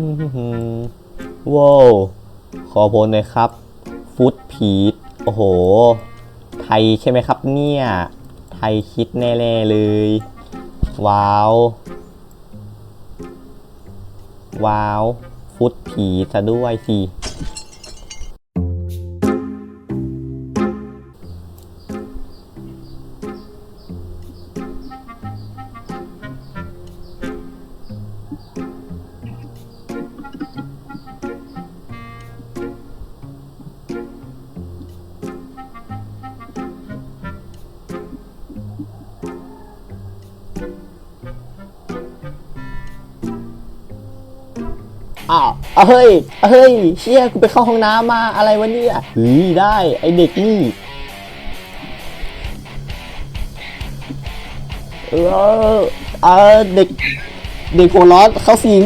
ือว้าวขอพลหน่อยครับ ฟุตผีดโอ้โห ไทยใช่ไหมครับเนี่ย ไทยคิดแน่ๆเลย ว้าว ว้าว ฟุตผีซะด้วยสิ อ้าวเฮ้ยเฮ้ยเชี่ยกูไปเข้าห้องน้ำมาอะไรวะเนี่ยเฮ้ยได้ไอเด็กนี่เออเออเด็ก เด็กหัวร้อนเขาสิง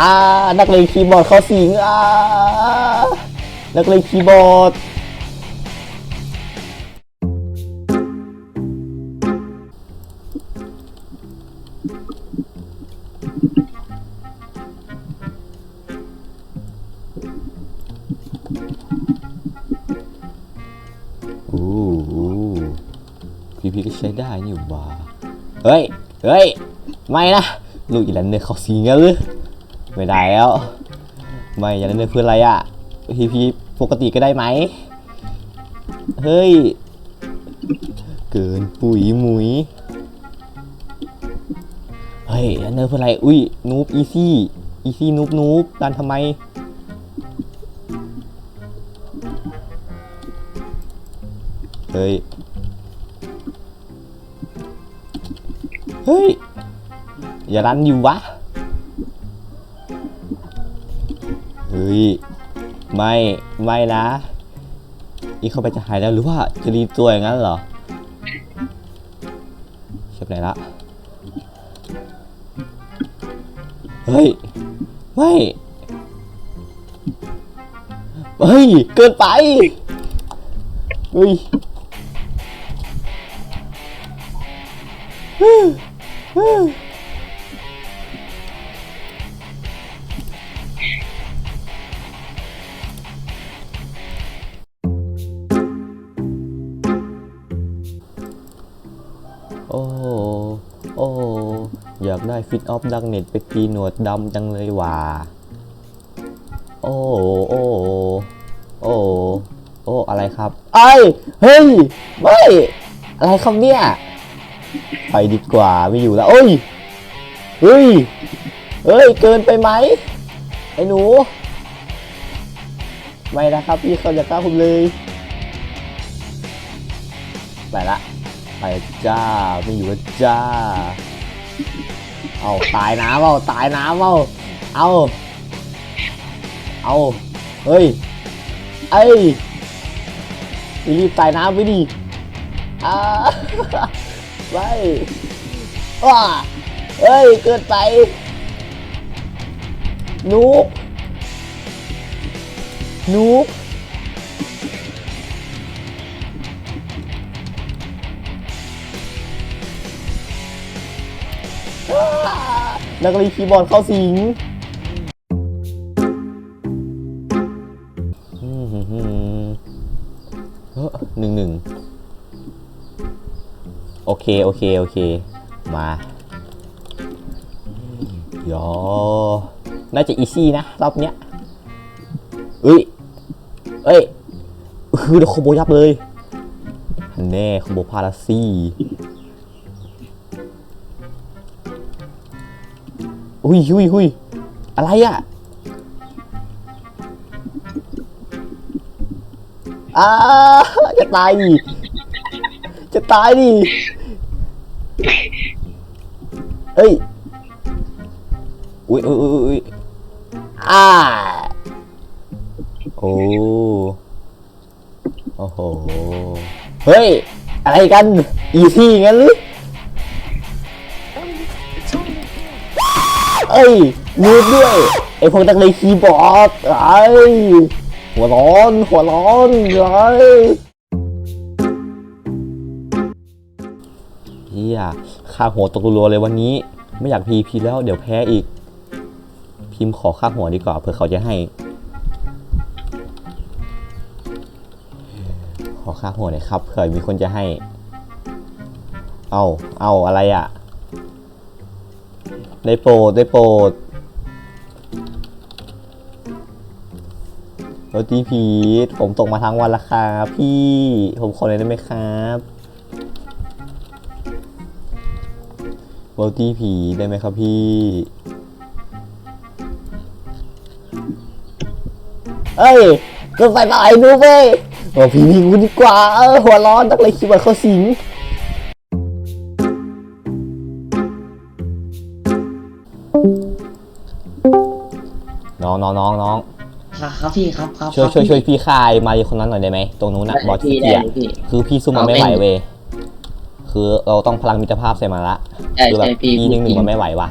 อ่านักเลงคีย์บอร์ดเขาสิงอ่านักเลงคีย์บอร์ด พีก็ใช้ได้นี่หว่าเฮ้ย เฮ้ย ไม่นะ ลูกอีแลนเนอร์เขาสีเงี้ยหรือไม่ได้แล้ว ไม่อีแลนเนอร์คืออะไรอะพีพีปกติก็ได้ไหม เฮ้ย เกินปุ๋ยมุยเฮ้ยอีแลนเนอร์คืออะไร อุ้ย นูบอีซี่ อีซี่นูบนูบดันทำไมเฮ้ย เฮ้ย อย่ารันอยู่วะ เฮ้ย ไม่ ไม่นะ อีเข้าไปจะหายแล้วหรือว่าจะรีตัวอย่างนั้นเหรอเช็บไหนละ เฮ้ย ไม่ เฮ้ย เกินไป เฮ้ย โอ้ โอ้ อยากได้ฟิตออฟดังเน็ตไปตีหนวดดำจังเลยว่ะ โอ้ โอ้ โอ้ โอ้ อะไรครับไอ้ย เฮ้ย ไม่ อะไรครับเนี่ย ไปดีกว่าไม่อยู่แล้วโอ้ยเฮ้ยเฮ้ยเกินไปไหมไอ้หนูไม่นะครับพี่เขาจะกล้าผมเลยไปละไปจ้าไม่อยู่แล้วจ้าเอาตายน้ำเอาตายน้ำเอาเอาเอาเฮ้ยเอ้ยรีบตายน้ำไปดิอ่า ไม่ว้าเฮ้ย เกินไปนุกนุกนักเรียนคีย์บอร์ดเข้าสิง เค โอเค โอเค มาโยน่าจะอีซี่นะ รอบเนี้ยเอ้ย เอ้ย คือโคโบยับเลย แน่โคโบพาราซีฮุยหุยหุยอะไรอะอ้าจะตายดิ จะตายดิ เอ้ย อุ้ยอุ้ยอุ้ยอุ้ยอ่าโอ้ โอ้โห เฮ้ย อะไรกัน อีซี่งั้นหรือเอ้ยมืดด้วย ไอพวกนักเลงคีย์บอร์ดไอ้หัวร้อน หัวร้อนไอ้ ยยค่าหัวตกรัวเลยวันนี้ ไม่อยากพีพีแล้วเดี๋ยวแพ้อีก พิมพ์ขอค่าหัวดีกว่าเผื่อเขาจะให้ ขอค่าหัวหน่อยครับเผื่อมีคนจะให้ เอาเอาอะไรอะ่ะ ได้โปรดได้โปรดโรตีพีทผมตกมาทั้งวันละครับพี่ ผมขอเลยได้ไหมครับ โรตีผีได้ไหมครับพี่ เอ้ยก็ไปไปดูเว้ยโอ้พี่พีกูดีกว่า เออหัวร้อนนักเลยคิดว่าเขาสิงน้องน้องน้องน้องครับครับพี่ครับครับช่วยครับช่วยช่วยพี่คายมาคนนั้นหน่อยได้ไหมตรงนู้นน่ะบอสพี่เกียได้พี่คือพี่สู้มันไม่ไหวเว้ย คือเราต้องพลังมิตรภาพใส่มันละใช่คือแบบใช่พี่พี่หนึ่งหนึ่งพี่มันไม่ไหวว่ะ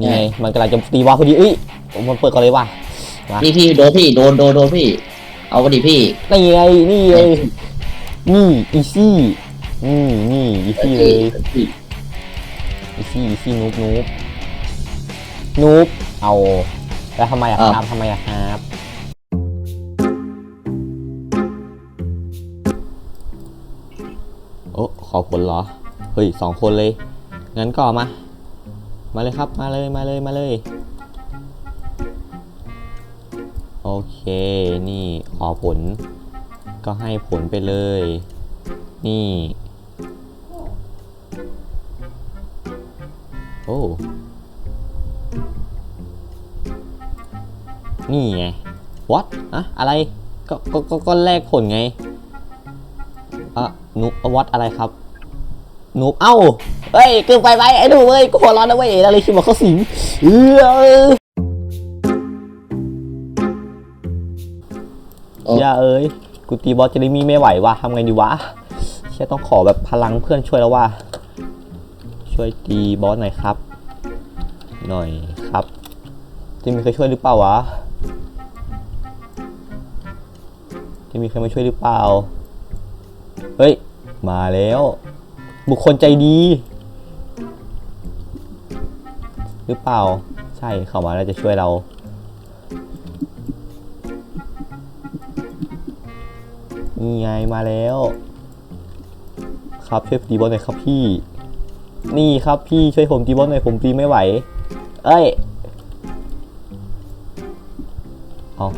นี่ไงใช่มันกำลังจะตีวอลพอดีเอ้ยมันเปิดก่อนเลยว่ะพี่พี่โดนพี่โดนโดนโดนพี่ เอาไปดิพี่นี่ไงนี่ไงนี่อีซี่นี่นี่อีซี่เลยพี่อีซี่อีซี่นูบนูบนูบเอาแล้วทำไมอะครับทำไมอะครั อ้ขอผลเหรอ เฮ้ยสองคนเลย งั้นก็มา มาเลยครับ มาเลย มาเลย มาเลย โอเค นี่ขอผล ก็ให้ผลไปเลย นี่ โอ้ นี่ไง what อะอะไร ก็ ก็ ก็แลกผลไงอะนูวัดอะไรครับ นูเอ้าเฮ้ยเกินไปไหมไอ้หนูเว้ยกูหัวร้อนนะเว้ยอะไรคิดว่าเขาสิงเออโอ้อย่าเอ้ยกูตีบอสเจเรมี่ไม่ไหวว่ะทำไงดีวะเชี่ยต้องขอแบบพลังเพื่อนช่วยแล้วว่ะช่วยตีบอสหน่อยครับ หน่อยครับจะมีใครช่วยหรือเปล่าวะจะมีใครมาช่วยหรือเปล่า เฮ้ย มาแล้ว บุคคลใจดี หรือเปล่า ใช่เขามาแล้วจะช่วยเรา นี่ไงมาแล้ว ครับช่วยตีบอลหน่อยครับพี่ นี่ครับพี่ช่วยผมตีบอลหน่อยผมตีไม่ไหว เอ้ย เอา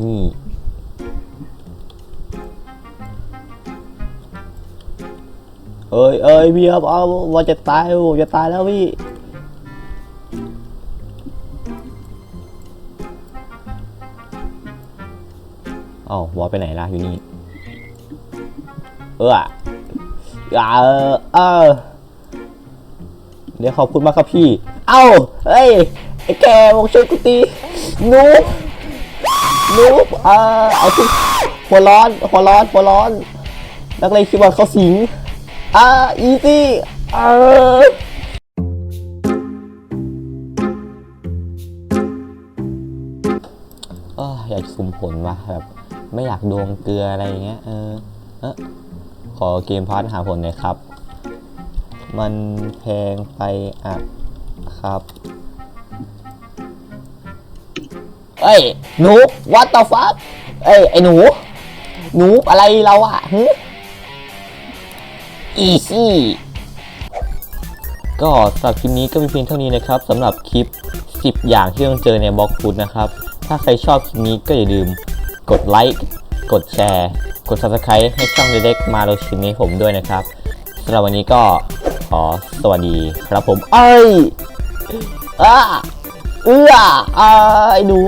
นี่ เอ้ยเอ้ยพี่ครับเอาว่าจะตายผมจะตายแล้วพี่เอ้าวอลไปไหนล่ะอยู่นี่ เอออ่าเออเออเดี๋ยวขอบคุณมากครับพี่ เอ้าเฮ้ยไอ้แกบอกช่วยกูตีนู นูบเออเอาทุกหัวร้อนหัวร้อนหัวร้อน นักเลงคิดว่าเขาสิงอ่าอีซี่เออเอยากสุ่มผลว่ะแบบ ไม่อยากดวงเกลืออะไรเงี้ยเออเออขอเกมพาร์ทหาผลหน่อยครับ มันแพงไปอะครับ เอ้ยหนู what the fuck เอ้ยไอ้หนู หนูอะไรเราอะฮึ easy ก็สำหรับคลิปนี้ก็มีเพียงเท่านี้นะครับสำหรับคลิป 10 อย่างที่ต้องเจอในบล็อกฟุตนะครับ ถ้าใครชอบคลิปนี้ก็อย่าลืมกดไลค์กดแชร์ กด subscribe ให้ช่องเล็กๆมาโรชินี้ผมด้วยนะครับสำหรับวันนี้ก็ขอสวัสดีครับผม เอ้ยอ้า เอื้อไอ้หนู